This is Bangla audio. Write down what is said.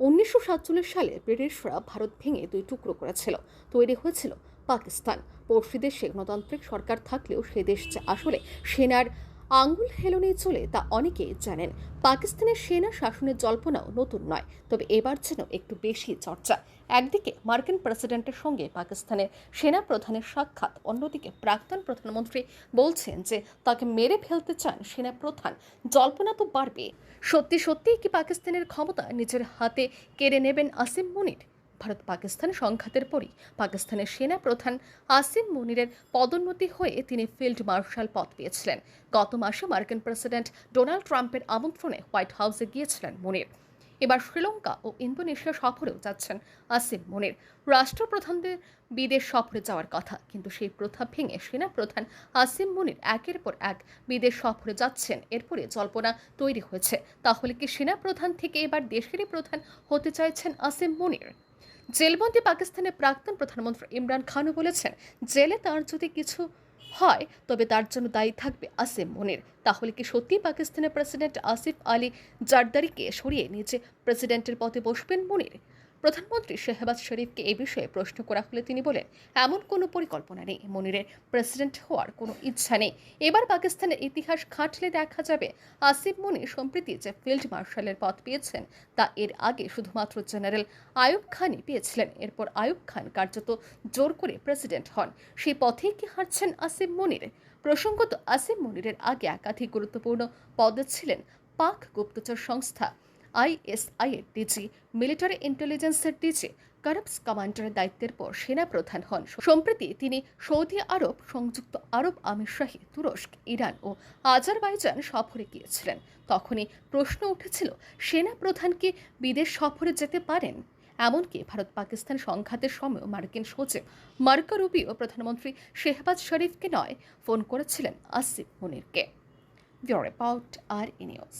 উনিশশো সাতচল্লিশ সালে ব্রিটিশরা ভারত ভেঙে দুই টুকরো করেছিল। তৈরি হয়েছিল পাকিস্তান। পড়শি দেশে গণতান্ত্রিক সরকার থাকলেও সে দেশ আসলে সেনার আঙ্গুল হেলনেই চলে তা অনেকেই জানেন। পাকিস্তানের সেনা শাসনের জল্পনাও নতুন নয়, তবে এবার যেন একটু বেশি চর্চা। একদিকে মার্কিন প্রেসিডেন্টের সঙ্গে পাকিস্তানের সেনা প্রধানের সাক্ষাৎ, অন্যদিকে প্রাক্তন প্রধানমন্ত্রী বলছেন যে তাকে মেরে ফেলতে চান সেনা প্রধান। জল্পনা তো বাড়বে। সত্যি সত্যিই কি পাকিস্তানের ক্ষমতা নিজের হাতে কেড়ে নেবেন আসিম মুনির? ভারত পাকিস্তান সংঘাতের পরই পাকিস্তানের সেনা প্রধান আসিম মুনিরের পদোন্নতি হয়ে তিনি ফিল্ড মার্শাল পদ পেয়েছিলেন। গত মাসে মার্কিন প্রেসিডেন্ট ডোনাল্ড ট্রাম্পের আমন্ত্রণে হোয়াইট হাউসে গিয়েছিলেন মুনির। এবার শ্রীলঙ্কা ও ইন্দোনেশিয়া সফরেও যাচ্ছেন আসিম মুনির। রাষ্ট্রপ্রধানদের বিদেশ সফরে যাওয়ার কথা, কিন্তু সেই প্রথা ভেঙে সেনা প্রধান আসিম মুনির একের পর এক বিদেশ সফরে যাচ্ছেন। এরপরে জল্পনা তৈরি হয়েছে। তাহলে কি সেনা প্রধান থেকে এবার দেশেরই প্রধান হতে চাইছেন আসিম মুনির? জেলবন্দি পাকিস্তানের প্রাক্তন প্রধানমন্ত্রী ইমরান খানও বলেছেন, জেলে তার যদি কিছু হয়, তবে তার জন্য দায়ী থাকবে আসিম মনির। তাহলে কি সত্যি পাকিস্তানের প্রেসিডেন্ট আসিফ আলী জারদারিকে সরিয়ে নিচে প্রেসিডেন্টের পথে বসবেন মনির? প্রধানমন্ত্রী শেহবাজ শরীফকে এ বিষয়ে প্রশ্ন করা হলে তিনি বলেন, এমন কোনো পরিকল্পনা নেই। মনিরের প্রেসিডেন্ট হওয়ার কোনো ইচ্ছা নেই। এবার পাকিস্তানের ইতিহাস খাটলে দেখা যাবে আসিফ মনির সম্প্রতি যে ফিল্ড মার্শালের পদ পেয়েছেন, তা এর আগে শুধুমাত্র জেনারেল আয়ুব খানই পেয়েছিলেন। এরপর আয়ুব খান কার্যত জোর করে প্রেসিডেন্ট হন। সেই পথেই কি হাঁটছেন আসিফ মনির? প্রসঙ্গত, আসিফ মনিরের আগে একাধিক গুরুত্বপূর্ণ পদে ছিলেন পাক গুপ্তচর সংস্থা আইএসআই এর ডিজি মিলিটারি ইন্টেলিজেন্সের ডিজি কারাপস কমান্ডারের দায়িত্বের পর সেনা প্রধান হন। সম্প্রতি তিনি সৌদি আরব সংযুক্ত আরব আমিরশাহী তুরস্ক, ইরান ও আজারবাইজান সফরে গিয়েছিলেন। তখনই প্রশ্ন উঠেছিল সেনা প্রধান কি বিদেশ সফরে যেতে পারেন? এমনকি ভারত পাকিস্তান সংঘাতের সময় মার্কিন সচিব মার্কো রুবিও প্রধানমন্ত্রী শেহবাজ শরীফকে নয়, ফোন করেছিলেন আসিফ মুনিরকে। রিপোর্ট, আর ই নিউজ।